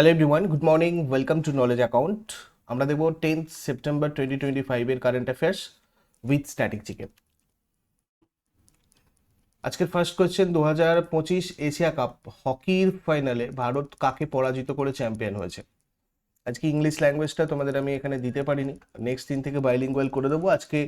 Hello everyone good morning welcome to knowledge account আমরা দেখব tenth September twenty twenty ফাইভের current affairs with static GK আজকের first question দু হাজার পঁচিশ এশিয়া কাপ হকির ফাইনালে ভারত কাকে পরাজিত করে চ্যাম্পিয়ন হয়েছে? আজকে ইংলিশ ল্যাঙ্গুয়েজটা তোমাদের আমি এখানে দিতে পারিনি। নেক্সট দিন থেকে বাইলিঙ্গুয়াল করে দেবো। আজকে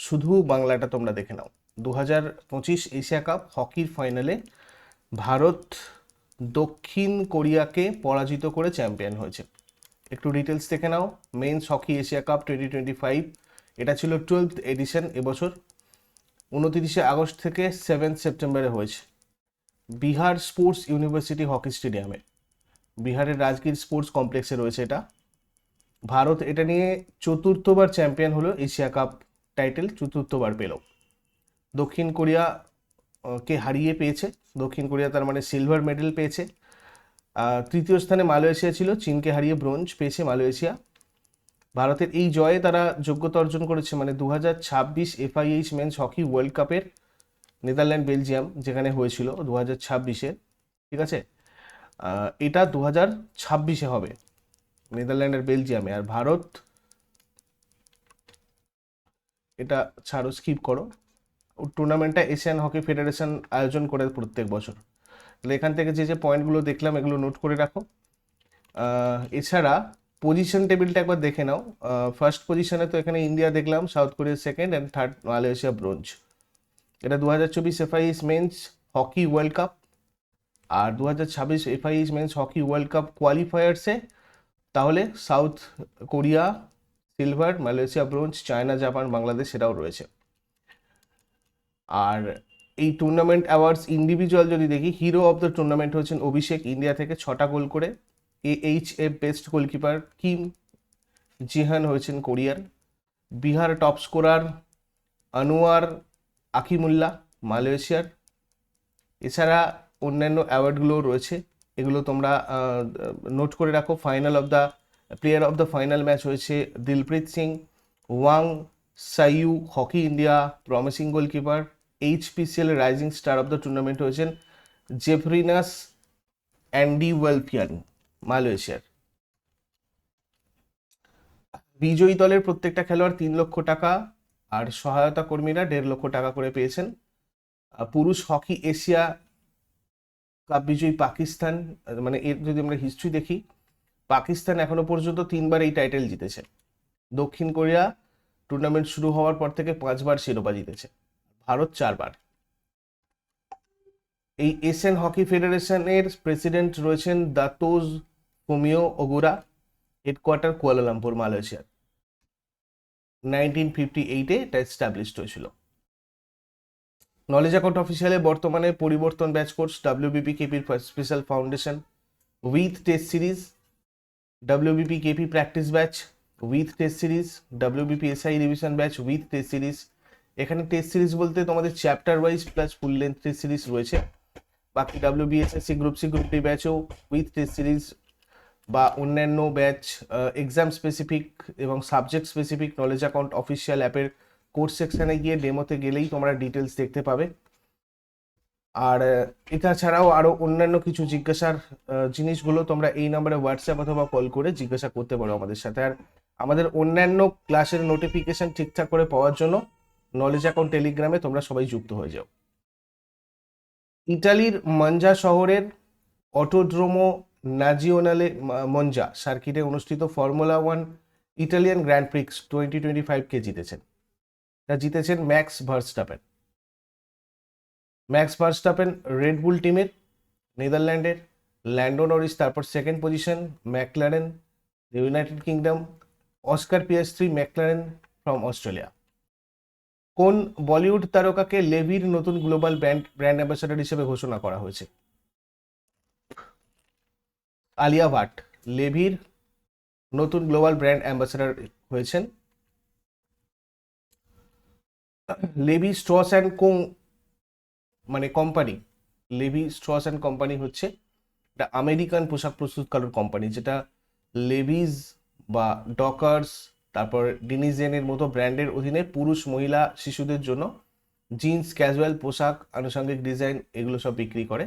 শুধু বাংলাটা তোমরা দেখে নাও। দু হাজার পঁচিশ এশিয়া কাপ হকির ফাইনালে ভারত দক্ষিণ কোরিয়াকে পরাজিত করে চ্যাম্পিয়ন হয়েছে। একটু ডিটেলস দেখে নাও। Men's hockey Asia cup twenty twenty five এটা ছিল টুয়েলথ এডিশন এবছর। উনতিরিশে আগস্ট থেকে সেভেন্থ সেপ্টেম্বরে হয়েছে। বিহার স্পোর্টস ইউনিভার্সিটি হকি স্টেডিয়ামে বিহারের রাজগীর স্পোর্টস কমপ্লেক্সে রয়েছে এটা। ভারত এটা নিয়ে চতুর্থবার চ্যাম্পিয়ন হলো এশিয়া কাপ টাইটেল, চতুর্থবার পেল। দক্ষিণ কোরিয়া কে হারিয়ে পেয়েছে, দক্ষিণ কোরিয়া তার মানে সিলভার মেডেল পেয়েছে। তৃতীয় স্থানে মালয়েশিয়া ছিল, চীনকে হারিয়ে ব্রোঞ্জ পেয়েছে মালয়েশিয়া। ভারতের এই জয়ে তারা যোগ্যতা অর্জন করেছে মানে দু হাজার ছাব্বিশ এফআইএইচ মেন্স হকি ওয়ার্ল্ড কাপের নেদারল্যান্ড, বেলজিয়াম, যেখানে হয়েছিল দু হাজার ছাব্বিশে। ঠিক আছে? এটা দু হাজার ছাব্বিশে হবে নেদারল্যান্ডের বেলজিয়ামে। আর ভারত, এটা ছাড়ো স্কিপ করো। টুর্নামেন্টটা এশিয়ান হকি ফেডারেশন আয়োজন করে প্রত্যেক বছর। তাহলে এখান থেকে যে যে পয়েন্টগুলো দেখলাম, এগুলো নোট করে রাখো। এছাড়া পজিশন টেবিলটা একবার দেখে নাও। ফার্স্ট পজিশনে তো এখানে ইন্ডিয়া দেখলাম South Korea second and third Malaysia bronze এটা দু হাজার চব্বিশ FIS men's hockey world cup আর দু হাজার ছাব্বিশ FIS men's hockey world cup কোয়ালিফায়ার্সে তাহলে South Korea silver Malaysia bronze China Japan Bangladesh সেটাও রয়েছে। আর এই টুর্নামেন্ট অ্যাওয়ার্ডস ইন্ডিভিজুয়াল যদি দেখি হিরো অফ দ্য টুর্নামেন্ট হচ্ছেন অভিষেক ইন্ডিয়া থেকে ছটা গোল করে। A H F best goalkeeper Kim Jihan হয়েছেন কোরিয়ার। Bihar top scorer Anwar Akimullah, মালয়েশিয়ার। এছাড়া অন্যান্য অ্যাওয়ার্ডগুলোও রয়েছে। এগুলো তোমরা নোট করে রাখো। Final of the player of the final match হয়েছে Dilpreet Singh, Wang Saiu hockey India promising goalkeeper HPCL rising star of the tournament হয়েছেন জেফরিনাস অ্যান্ডি ওয়েলফিয়ান মালয়েশিয়ার বিজয়ী দলের প্রত্যেকটা খেলোয়াড় তিন লক্ষ টাকা আর সহায়তা কর্মীরা দেড় লক্ষ টাকা করে পেয়েছেন। পুরুষ হকি এশিয়া কাপ বিজয়ী পাকিস্তান মানে এর যদি আমরা হিস্ট্রি দেখি, পাকিস্তান এখনও পর্যন্ত তিনবার এই টাইটেল জিতেছে। দক্ষিণ কোরিয়া টুর্নামেন্ট শুরু হওয়ার পর থেকে পাঁচবার শিরোপা জিতেছে। ভারত চারবার। এই এশিয়ান হকি ফেডারেশনের প্রেসিডেন্ট রয়েছেন Datuk Fumio Ogura, headquarter Kuala Lumpur মালয়েশিয়ার নাইনটিন ফিফটি এইটে এটা এস্টাবলিশড হয়েছিল। নলেজ অ্যাকাউন্ট অফিসিয়ালে বর্তমানে পরিবর্তন batch course WBP কেপির special foundation with test series WBP KP practice batch with test series WBP SI revision batch with test series এখানে test series বলতে তোমাদের chapter wise plus full length test series রয়েছে। বাকি WBSSC group C group D ব্যাচও with test series বা অন্যান্য batch exam specific এবং subject specific knowledge account official অ্যাপের course সেকশানে গিয়ে ডেমোতে গেলেই তোমরা ডিটেলস দেখতে পাবে। আর এটা ছাড়াও আরও অন্যান্য কিছু জিজ্ঞাসার জিনিসগুলো তোমরা এই নম্বরে হোয়াটসঅ্যাপ অথবা কল করে জিজ্ঞাসা করতে পারো আমাদের সাথে। আর আমাদের অন্যান্য ক্লাসের নোটিফিকেশন ঠিকঠাক করে পাওয়ার জন্য নলেজ অ্যাকাউন্ট টেলিগ্রামে তোমরা সবাই যুক্ত হয়ে যাও। ইটালির মঞ্জা শহরের অটোড্রোমো নাজিওনালে মঞ্জা সার্কিটে অনুষ্ঠিত Formula one Italian grand prix twenty twenty ফাইভকে জিতেছেন। তা জিতেছেন Max Verstappen. Max Verstappen Red Bull টিমের নেদারল্যান্ডের, ল্যান্ডো নরিস তারপর second position McLaren United Kingdom Oscar Piastri three, McLaren from Australia কোন বলিউড তারকাকে লেভির নতুন গ্লোবাল ব্র্যান্ড ব্র্যান্ড অ্যাম্বাসাডার হিসেবে ঘোষণা করা হয়েছে? আলিয়া ভাট, লেভির নতুন গ্লোবাল ব্র্যান্ড অ্যাম্বাসাডার হয়েছেন। লেভি স্ট্রস অ্যান্ড কোং মানে company, Levi Strauss and company হচ্ছে একটা আমেরিকান পোশাক প্রস্তুতকারক কোম্পানি, যেটা লেভিজ বা ডকার্স তারপর ডিনিজেনের মতো ব্র্যান্ডের অধীনে পুরুষ, মহিলা, শিশুদের জন্য জিন্স ক্যাজুয়াল পোশাক, আনুষঙ্গিক ডিজাইন এগুলো সব বিক্রি করে।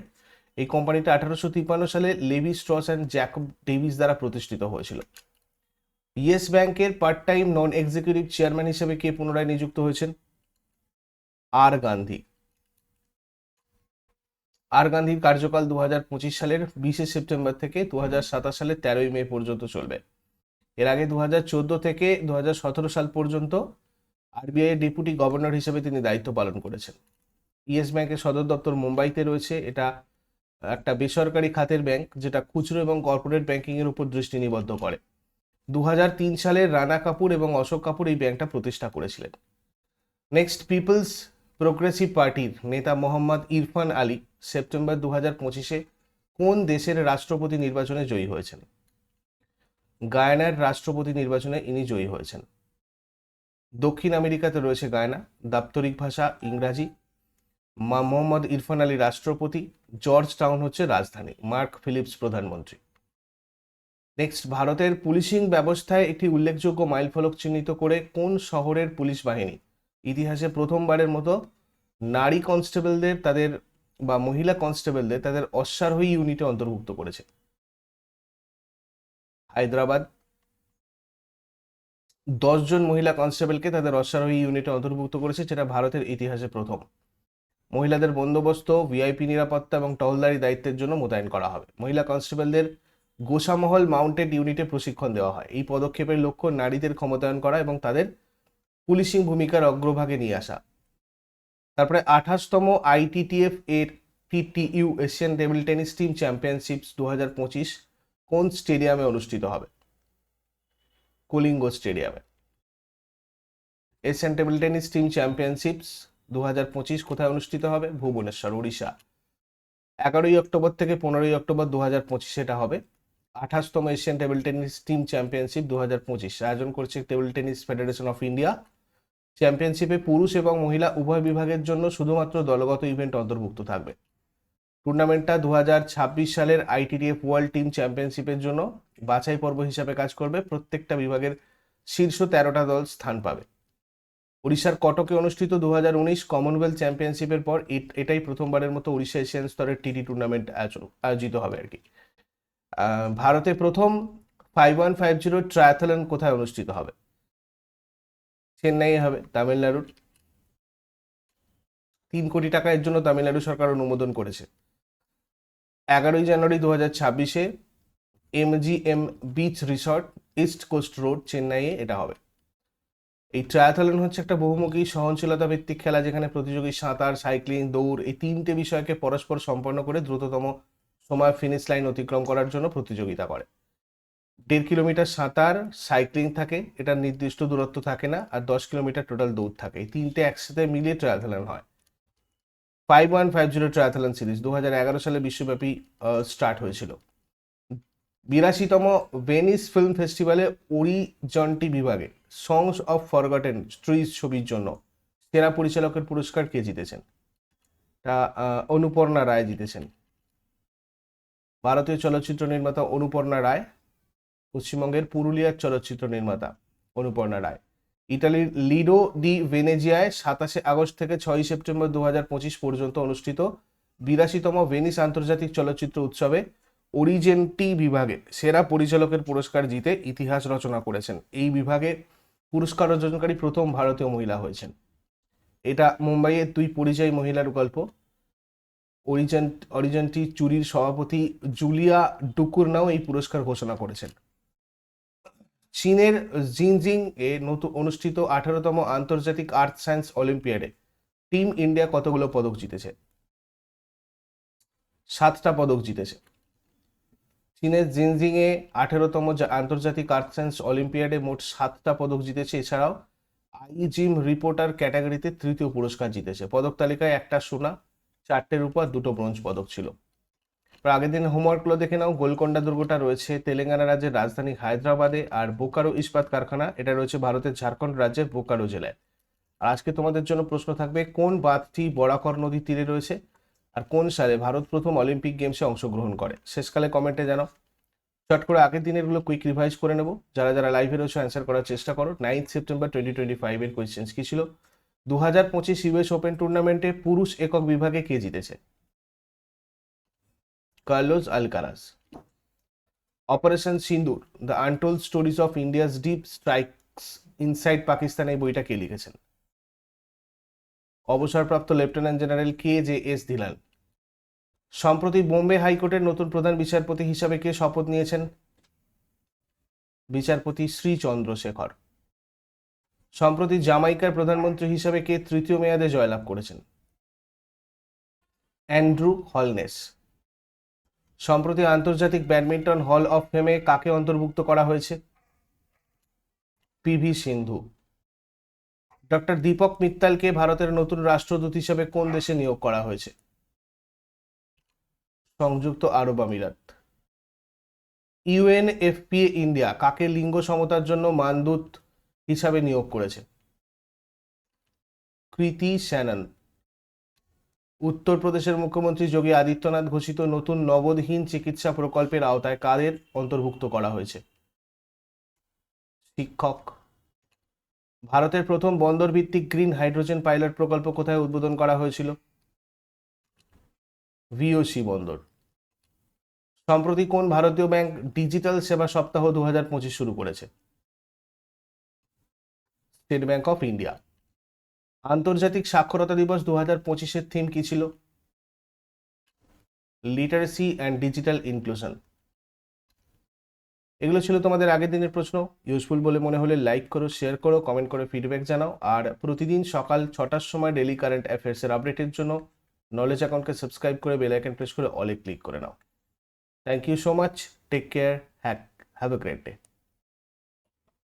এই কোম্পানিটা আঠারোশো তিপ্পান্ন সালে Levi Strauss and Jacob Davis দ্বারা প্রতিষ্ঠিত হয়েছিল। ইয়েস ব্যাংকের part time non executive chairman হিসেবে কে পুনরায় নিযুক্ত হয়েছেন? আর গান্ধী আর গান্ধীর কার্যকাল দু হাজার পঁচিশ সালের বিশে সেপ্টেম্বর থেকে দু হাজার সাতাশ সালের তেরোই মে পর্যন্ত চলবে। এর আগে দু হাজার চোদ্দ থেকে দু হাজার সতেরো সাল পর্যন্ত আরবিআই এর ডেপুটি গভর্নর হিসেবে তিনি দায়িত্ব পালন করেছেন। ইয়েস ব্যাংকের সদর দপ্তর মুম্বাইতে রয়েছে। এটা একটা বেসরকারি খাতের ব্যাংক যেটা খুচরো এবং কর্পোরেট ব্যাংকিং এর উপর দৃষ্টি নিবদ্ধ করে। দু হাজার তিন সালে রানা কাপুর এবং অশোক কাপুর এই ব্যাংকটা প্রতিষ্ঠা করেছিলেন। নেক্সট, পিপলস প্রোগ্রেসিভ পার্টির নেতা মোহাম্মদ ইরফান আলী সেপ্টেম্বর দু হাজার পঁচিশে কোন দেশের রাষ্ট্রপতি নির্বাচনে জয়ী হয়েছেন? গায়ানার রাষ্ট্রপতি নির্বাচনে ইনি জয়ী হয়েছেন। দক্ষিণ আমেরিকাতে রয়েছে গায়না, দাপ্তরিক ভাষা ইংরাজি। মা মোহাম্মদ ইরফান আলী রাষ্ট্রপতি, জর্জ টাউন হচ্ছে রাজধানী, মার্ক ফিলিপস প্রধানমন্ত্রী। নেক্সট, ভারতের পুলিশিং ব্যবস্থায় একটি উল্লেখযোগ্য মাইলফলক চিহ্নিত করে কোন শহরের পুলিশ বাহিনী? ইতিহাসে প্রথমবারের মতো নারী কনস্টেবলদের তাদের বা মহিলা কনস্টেবলদের তাদের অশ্বারোহী ইউনিটে অন্তর্ভুক্ত করেছে। হায়দ্রাবাদ। দশজন মহিলা কনস্টেবলকে তাদের অশ্বারোহী ইউনিটে অন্তর্ভুক্ত করেছে, যেটা ভারতের ইতিহাসে প্রথম। মহিলাদের বন্দোবস্ত, ভিআইপি নিরাপত্তা এবং টহলদারি দায়িত্বের জন্য মোতায়েন করা হবে। মহিলা কনস্টেবলদের গোসামহল মাউন্টেড ইউনিটে প্রশিক্ষণ দেওয়া হয়। এই পদক্ষেপের লক্ষ্য নারীদের ক্ষমতায়ন করা এবং তাদের পুলিশিং ভূমিকার অগ্রভাগে নিয়ে আসা। তারপরে আঠাশতম আইটিটিএফ এর TTU Asian table tennis team championships দু হাজার পঁচিশ কোন স্টেডিয়ামে অনুষ্ঠিত হবে? কলিঙ্গ স্টেডিয়ামে। Asian table tennis team championships দু হাজার পঁচিশ কোথায় অনুষ্ঠিত হবে? ভুবনেশ্বর, উড়িষ্যা। এগারোই অক্টোবর থেকে পনেরোই অক্টোবর দু হাজার পঁচিশে এটা হবে। আঠাশতম Asian table tennis team championship দু হাজার পঁচিশ। আয়োজন করছে table tennis federation of India. চ্যাম্পিয়নশিপে পুরুষ এবং মহিলা উভয় বিভাগের জন্য শুধুমাত্র দলগত ইভেন্ট অন্তর্ভুক্ত থাকবে। টুর্নামেন্টটা দু হাজার ছাব্বিশ সালের আইটিডিএফ ওয়ার্ল্ড টিম চ্যাম্পিয়নশিপের জন্য বাছাই পর্ব হিসাবে কাজ করবে। প্রত্যেকটা বিভাগের শীর্ষ তেরোটা দল স্থান পাবে। উড়িষ্যার কটকে অনুষ্ঠিত দু কমনওয়েলথ চ্যাম্পিয়নশিপের পর এট- এটাই প্রথমবারের মতো উড়িষ্যা এশিয়ান স্তরের টিটি টুর্নামেন্ট আয়োজিত হবে আর কি। ভারতে প্রথম five one five zero triathlon কোথায় অনুষ্ঠিত হবে? চেন্নাই হবে, তামিলনাড়ুর। তিন কোটি টাকা এর জন্য তামিলনাড়ু সরকার অনুমোদন করেছে। এগারোই জানুয়ারি দু হাজার ছাব্বিশে MGM beach resort, east coast road, চেন্নাইয়ে এটা হবে। এই ট্রায়াথলন হচ্ছে একটা বহুমুখী সহনশীলতা ভিত্তিক খেলা যেখানে প্রতিযোগী সাঁতার সাইক্লিং দৌড় এই তিনটে বিষয়কে পরস্পর সম্পন্ন করে দ্রুততম সময় ফিনিশ লাইন অতিক্রম করার জন্য প্রতিযোগিতা করে। দেড় কিলোমিটার সাঁতার সাইক্লিং থাকে এটা নির্দিষ্ট দূরত্ব থাকে না, আর দশ কিলোমিটার টোটাল দৌড় থাকে। এই তিনটে একসাথে মিলিয়ে ট্রায়াথলন হয়। Five one five zero triathlon series দু এগারো সালে বিশ্বব্যাপী স্টার্ট হয়েছিল বিরাশিতম ভেনিস ফিল্ম ফেস্টিভ্যালে ওরিজন্টি বিভাগে সংস অফ ফরগটেন ট্রিজ ছবির জন্য সেরা পরিচালকের পুরস্কার কে জিতেছেন তা অনুপর্ণা রায় জিতেছেন ভারতীয় চলচ্চিত্র নির্মাতা অনুপর্ণা রায় পশ্চিমবঙ্গের পুরুলিয়ার চলচ্চিত্র নির্মাতা অনুপর্ণা রায় ইতালির লিডো ডি ভেনেজিয়ায় সাতাশে আগস্ট থেকে ছয়ই সেপ্টেম্বর দু পর্যন্ত অনুষ্ঠিত বিরাশিতম ভেনিস আন্তর্জাতিক চলচ্চিত্র উৎসবে অরিজেন্টি বিভাগে সেরা পরিচালকের পুরস্কার জিতে ইতিহাস রচনা করেছেন। এই বিভাগে পুরস্কার অর্জনকারী প্রথম ভারতীয় মহিলা হয়েছেন। এটা মুম্বাইয়ের দুই পরিযায়ী মহিলার গল্প। অরিজেন্ট, অরিজেন্টি চুরির সভাপতি জুলিয়া ডুকুরনাও এই পুরস্কার ঘোষণা করেছেন। চীনের জিনজিং এ নতুন অনুষ্ঠিত আঠারোতম আন্তর্জাতিক আর্থ সায়েন্স অলিম্পিয়াডে। টিম ইন্ডিয়া কতগুলো পদক জিতেছে? সাতটা পদক জিতেছে। চীনের জিনজিং এ আঠেরোতম আন্তর্জাতিক আর্থ সায়েন্স অলিম্পিয়াডে মোট সাতটা পদক জিতেছে। এছাড়াও আই জিম রিপোর্টার ক্যাটাগরিতে তৃতীয় পুরস্কার জিতেছে। পদক তালিকায় একটা সোনা, চারটে রূপা, দুটো ব্রোঞ্জ পদক ছিল। আগের দিন হোমওয়ার্কগুলো দেখে নাও। গোলকোন্ডা দুর্গটা রয়েছে তেলেঙ্গানা রাজ্যের রাজধানী হায়দ্রাবাদে আর বোকারো ইস্পাত কারখানা, এটা রয়েছে ভারতের ঝাড়খণ্ড রাজ্যের বোকারো জেলায়। আর আজকে তোমাদের জন্য প্রশ্ন থাকবে, কোন বাঁধটি বরাকর নদীর তীরে রয়েছে? আর কোন সালে ভারত প্রথম অলিম্পিক গেমসে অংশগ্রহণ করে? শেষকালে কমেন্টে জানাও। চট করে আগের দিনেরগুলো কুইক রিভাইজ করে নেব। যারা যারা লাইভে রয়েছে অ্যান্সার করার চেষ্টা করো। নাইন্থ সেপ্টেম্বর টোয়েন্টি টোয়েন্টি ফাইভের কোয়েশ্চেন্স কি ছিল? দু হাজার পঁচিশ ইউএস ওপেন টুর্নামেন্টে পুরুষ একক বিভাগে কে জিতেছে? Carlos Alcaraz operation Sindoor the untold stories of India's deep strikes inside Pakistan এই বইটা কে লিখেছেন? অবসরপ্রাপ্ত lieutenant general K J S Dhillon সম্প্রতি বোম্বে হাইকোর্টের নতুন প্রধান বিচারপতি হিসাবে কে শপথ নিয়েছেন? বিচারপতি শ্রী চন্দ্রশেখর। সম্প্রতি জামাইকার প্রধানমন্ত্রী হিসাবে কে তৃতীয় মেয়াদে জয়লাভ করেছেন? Andrew Holness. সম্প্রতি আন্তর্জাতিক ব্যাডমিন্টন হল অফ ফেমে কাকে অন্তর্ভুক্ত করা হয়েছে? পিভি সিন্ধু। ডক্টর দীপক মিত্তালকে ভারতের নতুন রাষ্ট্রদূত হিসেবে কোন দেশে নিয়োগ করা হয়েছে? সংযুক্ত আরব আমিরাত। ইউএনএফপিএ ইন্ডিয়া কাকে লিঙ্গ সমতার জন্য মানদূত হিসাবে নিয়োগ করেছে? কৃতি শ্যানন উত্তরপ্রদেশের মুখ্যমন্ত্রী যোগী আদিত্যনাথ ঘোষিত নতুন নগদহীন চিকিৎসা প্রকল্পের আওতায় কাদের অন্তর্ভুক্ত করা হয়েছে? শিক্ষক। ভারতের প্রথম বন্দর ভিত্তিক গ্রিন হাইড্রোজেন পাইলট প্রকল্প কোথায় উদ্বোধন করা হয়েছিল? ভিওসি বন্দর। সম্প্রতি কোন ভারতীয় ব্যাংক ডিজিটাল সেবা সপ্তাহ দু হাজার পঁচিশ শুরু করেছে? State Bank of India. আন্তর্জাতিক সাক্ষরতা দিবস দু হাজার পঁচিশের থিম কি ছিল? লিটারেসি অ্যান্ড ডিজিটাল ইনক্লুশন এগুলো ছিল তোমাদের আগের দিনের প্রশ্ন। ইউজফুল বলে মনে হলে লাইক করো শেয়ার করো কমেন্ট করে ফিডব্যাক জানাও। আর প্রতিদিন সকাল ছটার সময় ডেলি কারেন্ট অ্যাফেয়ার্সের আপডেটের জন্য নলেজ অ্যাকাউন্টকে সাবস্ক্রাইব করে বেল আইকন প্রেস করে অলে ক্লিক করে নাও। Thank you so much take care hack have a great day